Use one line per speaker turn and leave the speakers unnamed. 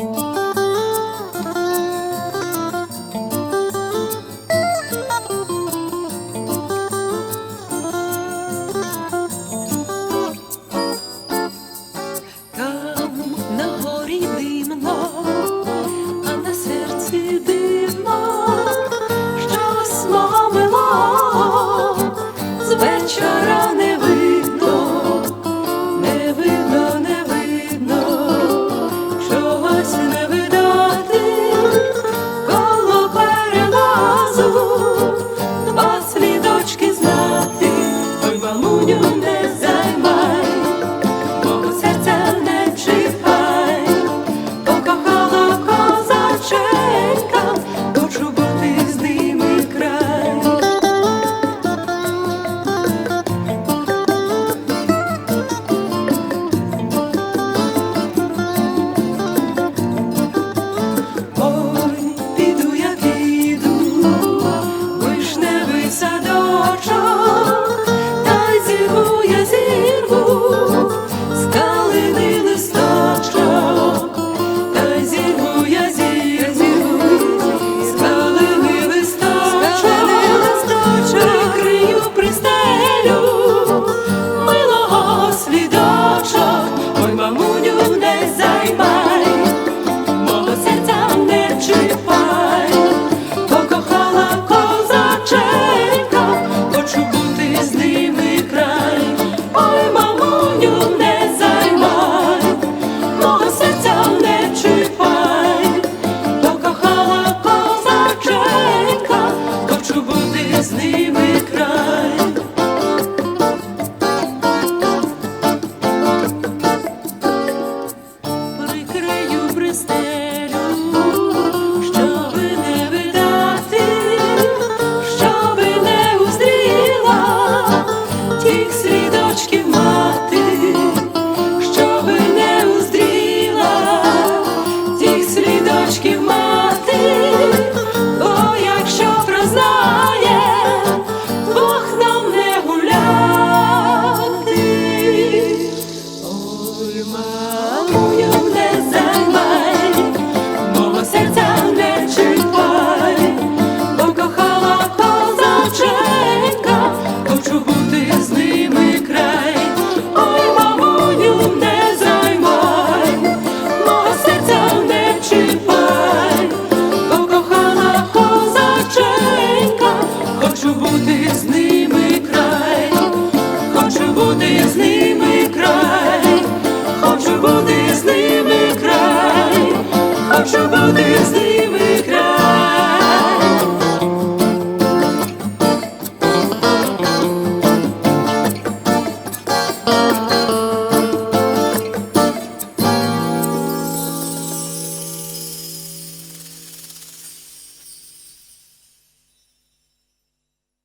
Thank you. stay хочу бути з ними край, ой, мамуню, не займай, мого серця не чіпай, бо кохана козаченька, хочу бути з ними край, хочу бути з ними край, хочу бути з ними край, хочу бути з ними.